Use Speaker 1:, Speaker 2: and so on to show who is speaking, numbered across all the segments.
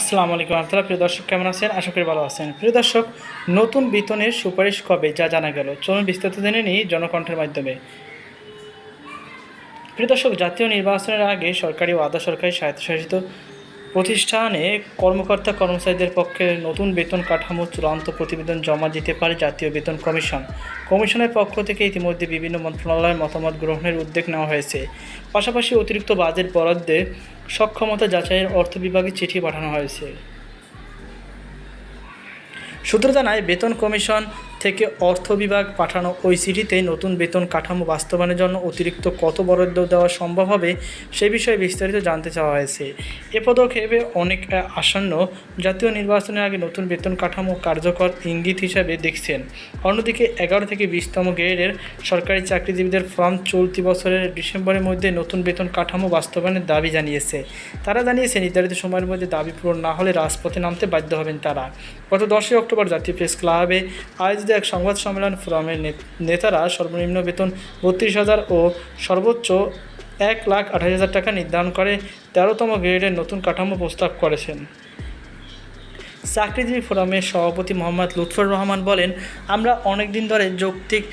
Speaker 1: আসসালামু আলাইকুম আপনারা প্রিয় দর্শক, কেমন আছেন? আশা করি ভালো আছেন। প্রিয় দর্শক, নতুন বেতনের সুপারিশ কবে যা জানা গেল? চলুন বিস্তারিত জেনে নিই জনকণ্ঠের মাধ্যমে। প্রিয় দর্শক, জাতীয় নির্বাচনের আগে সরকারি ও আধা সরকারি স্বায়ত্তশাসিত প্রতিষ্ঠানে কর্মকর্তা কর্মচারীদের পক্ষে নতুন বেতন কাঠামো চূড়ান্ত প্রতিবেদন জমা দিতে পারে জাতীয় বেতন কমিশন। কমিশনের পক্ষ থেকে ইতিমধ্যে বিভিন্ন মন্ত্রণালয়ের মতামত গ্রহণের উদ্যোগ নেওয়া হয়েছে। পাশাপাশি অতিরিক্ত বাজেট বরাদ্দে সক্ষমতা যাচাইয়ের অর্থ বিভাগে চিঠি পাঠানো হয়েছে। সূত্র জানায়, বেতন কমিশন থেকে অর্থ বিভাগ পাঠানো ওই চিঠিতে নতুন বেতন কাঠামো বাস্তবায়নের জন্য অতিরিক্ত কত বরাদ্দ দেওয়া সম্ভব হবে সে বিষয়ে বিস্তারিত জানতে চাওয়া হয়েছে। এ পদক্ষেপে অনেক আসন্ন জাতীয় নির্বাচনের আগে নতুন বেতন কাঠামো কার্যকর ইঙ্গিত হিসাবে দেখছেন। অন্যদিকে এগারো থেকে বিশতম গ্রেডের সরকারি চাকরিজীবীদের ফর্ম চলতি বছরের ডিসেম্বরের মধ্যে নতুন বেতন কাঠামো বাস্তবায়নের দাবি জানিয়েছে। তারা জানিয়েছে নির্ধারিত সময়ের মধ্যে দাবি পূরণ না হলে রাজপথে নামতে বাধ্য হবেন তারা। গত দশই অক্টোবর জাতীয় প্রেস ক্লাবে আয়োজিত এক সংবাদ সম্মেলন ফোরামের নেতারা সর্বনিম্ন বেতন বত্রিশ হাজার ও সর্বোচ্চ এক লাখ আঠাশ হাজার টাকা নির্ধারণ করে তেরোতম গ্রেডের নতুন কাঠামো প্রস্তাব করেছেন। চাকরিজীবী ফোরামের সভাপতি মোহাম্মদ লুৎফর রহমান বলেন, আমরা অনেক দিন ধরে যৌক্তিক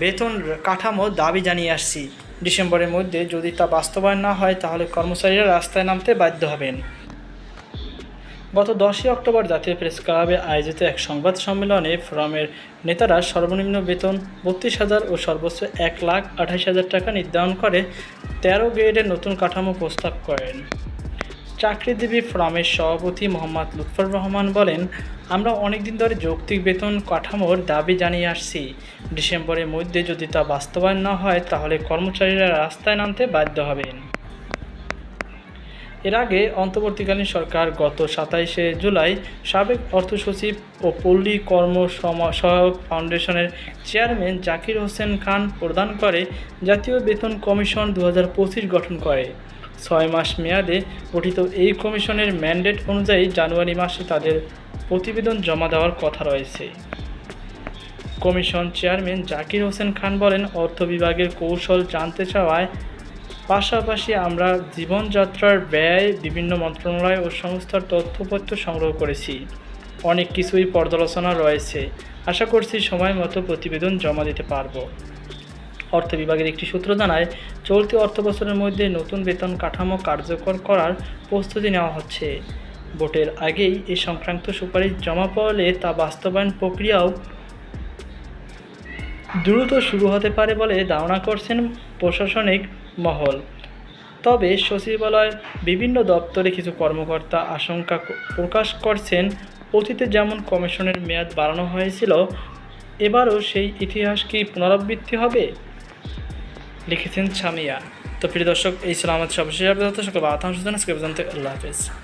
Speaker 1: বেতন কাঠামো দাবি জানিয়ে আসছি। ডিসেম্বরের মধ্যে যদি তা বাস্তবায়ন না হয়, তাহলে কর্মচারীরা রাস্তায় নামতে বাধ্য হবেন। গত দশই অক্টোবর জাতীয় প্রেস ক্লাবে আয়োজিত এক সংবাদ সম্মেলনে ফোরামের নেতারা সর্বনিম্ন বেতন বত্রিশ হাজার ও সর্বোচ্চ এক লাখ আঠাশ হাজার টাকা নির্ধারণ করে তেরো গ্রেডের নতুন কাঠামো প্রস্তাব করেন। চাকরিজীবী ফোরামের সভাপতি মোহাম্মদ লুৎফর রহমান বলেন, আমরা অনেকদিন ধরে যৌক্তিক বেতন কাঠামোর দাবি জানিয়ে আসছি। ডিসেম্বরের মধ্যে যদি তা বাস্তবায়ন না হয়, তাহলে কর্মচারীরা রাস্তায় নামতে বাধ্য হবেন। এর আগে অন্তর্বর্তীকালীন সরকার গত সাতাইশে জুলাই সাবেক অর্থ সচিব ও পল্লী কর্ম সহায়ক ফাউন্ডেশনের চেয়ারম্যান জাকির হোসেন খান প্রদান করে জাতীয় বেতন কমিশন দু হাজার পঁচিশ গঠন করে। ছয় মাস মেয়াদে গঠিত এই কমিশনের ম্যান্ডেট অনুযায়ী জানুয়ারি মাসে তাদের প্রতিবেদন জমা দেওয়ার কথা রয়েছে। কমিশন চেয়ারম্যান জাকির হোসেন খান বলেন, অর্থ বিভাগের কৌশল জানতে চাওয়ায় পাশাপাশি আমরা জীবনযাত্রার ব্যয়, বিভিন্ন মন্ত্রণালয় ও সংস্থার তথ্যপত্র সংগ্রহ করেছি। অনেক কিছুই পর্যালোচনা রয়েছে। আশা করছি সময় মতো প্রতিবেদন জমা দিতে পারব। অর্থ বিভাগের একটি সূত্র জানায়, চলতি অর্থ বছরের মধ্যে নতুন বেতন কাঠামো কার্যকর করার প্রস্তুতি নেওয়া হচ্ছে। ভোটের আগেই এ সংক্রান্ত সুপারিশ জমা পড়লে তা বাস্তবায়ন প্রক্রিয়াও দ্রুত শুরু হতে পারে বলে ধারণা করছেন প্রশাসনিক মহল। তবে সচিবালয়ের বিভিন্ন দপ্তরে কিছু কর্মকর্তা আশঙ্কা প্রকাশ করছেন, অতীতে যেমন কমিশনের মেয়াদ বাড়ানো হয়েছিল, এবারও সেই ইতিহাস কি পুনরাবৃত্তি হবে? লিখেছেন সামিয়া। তো প্রিয় দর্শক, এই ছিল আমাদের সবশেষ আপডেট। সকল আল্লাহ হাফেজ।